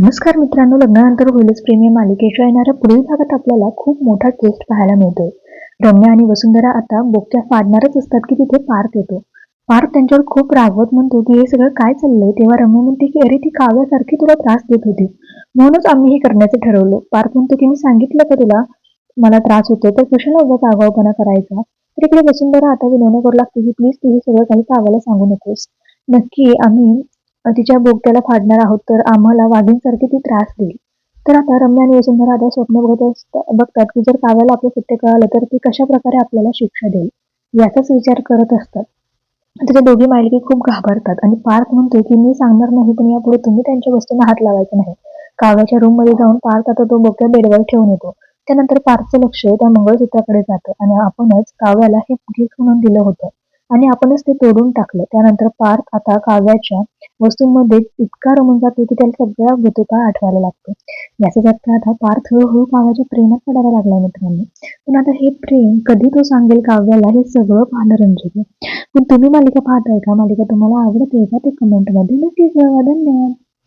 नमस्कार मित्रांनो लग्नानंतर होईलच प्रेमी मालिकेच्या येणाऱ्या पुढील भागात आपल्याला खूप मोठा ट्विस्ट पाहायला मिळतोय. रम्या आणि वसुंधरा आता बोक्या फाडणारच असतात की तिथे पार्थ येतो. पार्थ त्यांच्यावर खूप रागवत म्हणतो की हे सगळं काय चाललंय? तेव्हा रम्या म्हणते की अरे ती काव्यासारखी तुला त्रास देत होती. म्हणूनच आम्ही हे करण्याचं ठरवलं. पार्थ म्हणतो की मी सांगितलं का तुला? मला त्रास होतो तर कशाला उगाच आगाऊपणा करायचा? तर इकडे वसुंधरा आता विनवणं करू लागते की प्लीज तू हे सगळं काही काव्याला सांगू नकोस. नक्की आम्ही तिच्या बोगट्याला फाडणार आहोत तर आम्हाला वाघींसारखी ती त्रास देईल. तर आता रम्या आणि वसुंधरा आता स्वप्न बघत असता- बघतात की जर काव्याला आपलं सत्य कळालं तर ती कशा प्रकारे आपल्याला शिक्षा देईल? याचाच विचार करत असतात. त्याच्या दोघी मायलिकी खूप घाबरतात आणि पार्थ म्हणतो की मी सांगणार नाही पण यापुढे तुम्ही त्यांच्या वस्तूंना हात लावायचा नाही. काव्याच्या रूममध्ये जाऊन पार्थ आता तो बोगद्या बेडवर ठेवून येतो. त्यानंतर पार्थचं लक्ष त्या मंगळसूत्राकडे जातं आणि आपणच काव्याला हे गिफ्ट म्हणून दिलं होतं. आणि आपणच ते तोडून टाकलं. त्यानंतर पार्थ आता काव्याच्या वस्तूंमध्ये इतका रमून जातो की त्याला सगळ्या भूतकाळ आठवायला लागतो. याचाच अर्थ आता पार्थ हळूहळू काव्याच्या प्रेमात पडायला लागला मित्रांनो. पण आता हे प्रेम कधी तो सांगेल काव्याला हे सगळं पाहणं रंजित आहे पण तुम्ही मालिका पाहताय का? मालिका तुम्हाला आवडते का? ते कमेंटमध्ये नक्की कळवा. धन्यवाद.